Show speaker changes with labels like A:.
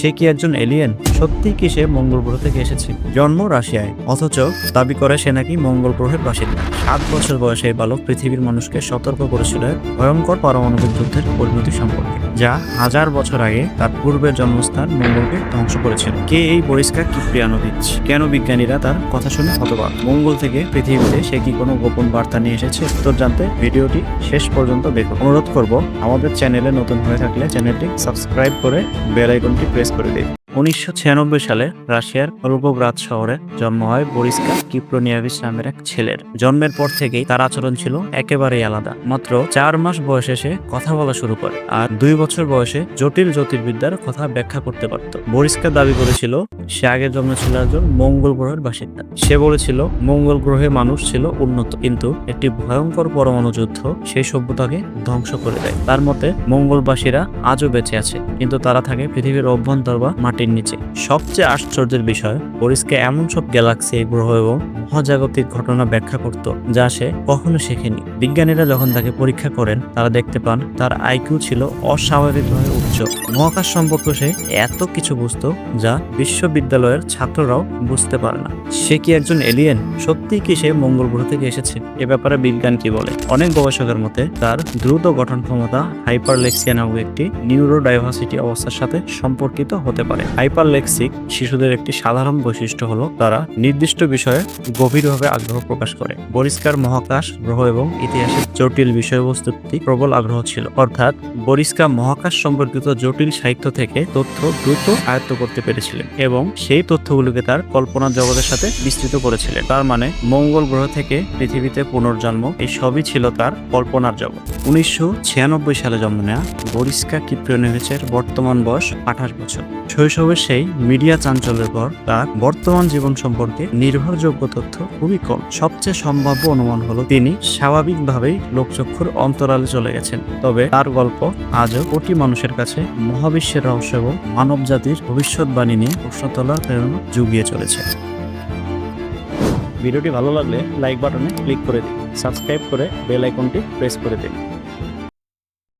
A: সে কি একজন এলিয়েন সত্যি কি সে মঙ্গল গ্রহ থেকে এসেছে? জন্ম রাশিয়ায়, অথচ দাবি করে সে নাকি মঙ্গল গ্রহের বাসিন্দা। সাত বছর বয়সে এই বালক পৃথিবীর মানুষকে সতর্ক করেছিল ভয়ঙ্কর পারমাণবিক যুদ্ধের পরিণতি সম্পর্কে, যা হাজার বছর আগে তার পূর্বের জন্মস্থান মঙ্গলকে ধ্বংস করেছিল। কে এই পরিষ্কার কিপ্রিয়ানোভিচ কেন বিজ্ঞানীরা তার কথা শুনে হতবাক? মঙ্গল থেকে পৃথিবীতে সে কি কোনো গোপন বার্তা নিয়ে এসেছে? উত্তর জানতে ভিডিওটি শেষ পর্যন্ত দেখুন। অনুরোধ করব, আমাদের চ্যানেলে নতুন হয়ে থাকলে চ্যানেলটি সাবস্ক্রাইব করে বেল আইকনটি প্রেস করে দিন উনিশশো ছিয়ানব্বই সালে রাশিয়ার রূপগ্রাদ শহরে জন্ম হয় বরিস্কা কিপ্রোনিয়াভিচ নামের এক ছেলের। জন্মের পর থেকেই তার আচরণ ছিল একেবারেই আলাদা। মাত্র চার মাস বয়সে সে কথা বলা শুরু করে আর দুই বছর বয়সে জটিল জ্যোতির্বিদ্যার কথা ব্যাখ্যা করতে পারত। বরিস্কা দাবি করেছিল, সে আগে জন্মেছিল একজন মঙ্গল গ্রহের বাসিন্দা। সে বলেছিল, মঙ্গল গ্রহে মানুষ ছিল উন্নত, কিন্তু একটি ভয়ঙ্কর পরমাণু যুদ্ধ সেই সভ্যতাকে ধ্বংস করে দেয়। তার মতে, মঙ্গলবাসীরা আজও বেঁচে আছে, কিন্তু তারা থাকে পৃথিবীর অভ্যন্তর বা মাটির নিচে। সবচেয়ে আশ্চর্যের বিষয় বরিসকে এমন সব গ্যালাক্সি গ্রহ এবং মহাজাগতিক ঘটনা ব্যাখ্যা করত, যা সে কখনো শেখেনি। বিজ্ঞানীরা যখন তাকে পরীক্ষা করেন, তারা দেখতে পান, তার আইকিউ ছিল অস্বাভাবিকভাবে উচ্চ। মহাকাশ সম্পর্কে সে এত কিছু বুঝতো, যা বিশ্ববিদ্যালয়ের ছাত্ররাও বুঝতে পারে না। সে কি একজন এলিয়েন সত্যি কি সে মঙ্গল গ্রহ থেকে এসেছে? এ ব্যাপারে বিজ্ঞান কি বলে? অনেক গবেষকের মতে, তার দ্রুত গঠন ক্ষমতা হাইপারলেক্সিয়া নামক একটি নিউরোডাইভার্সিটি অবস্থার সাথে সম্পর্কিত হতে পারে। হাইপারলেক্সিক শিশুদের একটি সাধারণ বৈশিষ্ট্য হলো তারা নির্দিষ্ট বিষয়ে গভীরভাবে আগ্রহ প্রকাশ করে। বরিষ্কার মহাকাশ গ্রহ এবং ইতিহাসের জটিল বিষয়বস্তুর প্রতি প্রবল আগ্রহ ছিল। অর্থাৎ বরিষ্কা মহাকাশ সম্পর্কিত জটিল সাহিত্য থেকে তথ্য দ্রুত আয়ত্ত করতে পেরেছিলেন এবং সেই তথ্যগুলোকে তার কল্পনার জগতের সাথে বিস্তৃত করেছিলেন। তার মানে মঙ্গল গ্রহ থেকে পৃথিবীতে পুনর্জন্ম, এই সবই ছিল তার কল্পনার জগৎ। উনিশশো ছিয়ানব্বই সালে জন্ম নেওয়া বরিস্কা কিপ্রিয়নেভিচের বর্তমান বয়স আঠাশ বছর। শৈশবের সেই মিডিয়া চাঞ্চল্যের পর তার বর্তমান জীবন সম্পর্কে নির্ভরযোগ্য তথ্য খুবই কম। সবচেয়ে সম্ভাব্য অনুমান হলো, তিনি স্বাভাবিকভাবেই লোকচক্ষুর অন্তরালে চলে গেছেন। তবে তার গল্প আজও কোটি মানুষের কাছে মহাবিশ্বের রহস্য এবং মানব জাতির ভবিষ্যৎবাণী নিয়ে প্রশ্ন তোলার প্রেরণা জুগিয়ে চলেছে। ভিডিওটি ভালো লাগলে লাইক বাটনে ক্লিক করে দিন। সাবস্ক্রাইব করে বেল আইকনটি প্রেস করে দিন।